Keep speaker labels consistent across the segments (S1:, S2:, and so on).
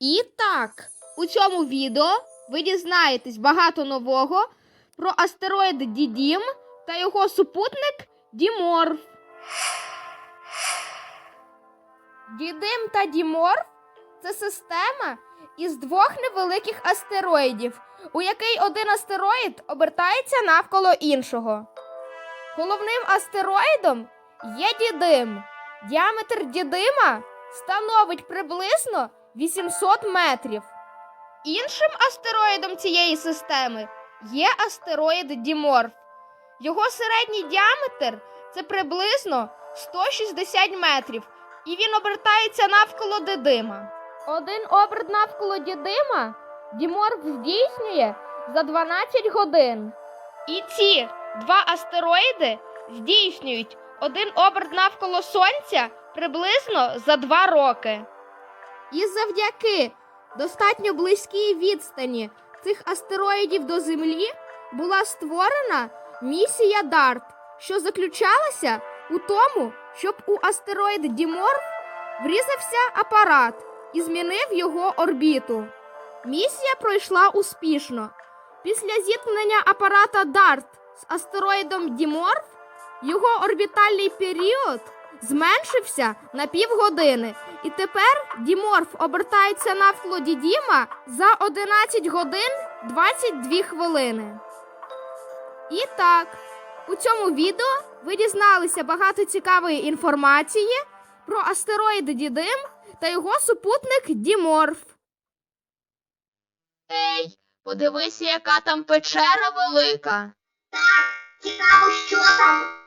S1: І так, у цьому відео ви дізнаєтесь багато нового про астероїд Дідім та його супутник Діморф. Дідим та Діморф це система із двох невеликих астероїдів, у який один астероїд обертається навколо іншого. Головним астероїдом є Дідим. Діаметр Дідима становить приблизно 800 метрів. Іншим астероїдом цієї системи є астероїд Діморф. Його середній діаметр це приблизно 160 метрів, і він обертається навколо Дидима. Один оберт навколо Дідима Діморф здійснює за 12 годин. І ці два астероїди здійснюють один оберт навколо Сонця приблизно за 2 роки. І завдяки достатньо близькій відстані цих астероїдів до Землі була створена місія DART, що заключалася у тому, щоб у астероїд Діморф врізався апарат і змінив його орбіту. Місія пройшла успішно. Після зіткнення апарата DART з астероїдом Діморф його орбітальний період зменшився на півгодини, і тепер Діморф обертається навколо Дідіма за 11 годин 22 хвилини. І так, у цьому відео ви дізналися багато цікавої інформації про астероїд Дідим та його супутник Діморф.
S2: Ей, подивися, яка там печера велика.
S3: Так, Цікаво, що там.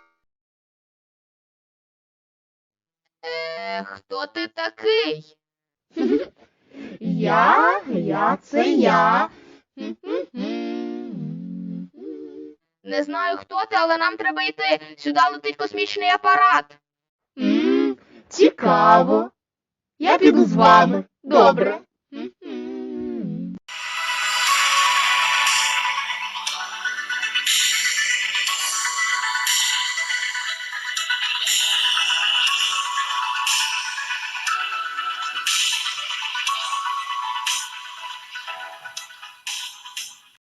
S2: Е, хто ти такий?
S3: Я, я, це я.
S2: Не знаю, хто ти, але нам треба йти. Сюди летить космічний апарат.
S3: Цікаво. Я піду з вами. Добре.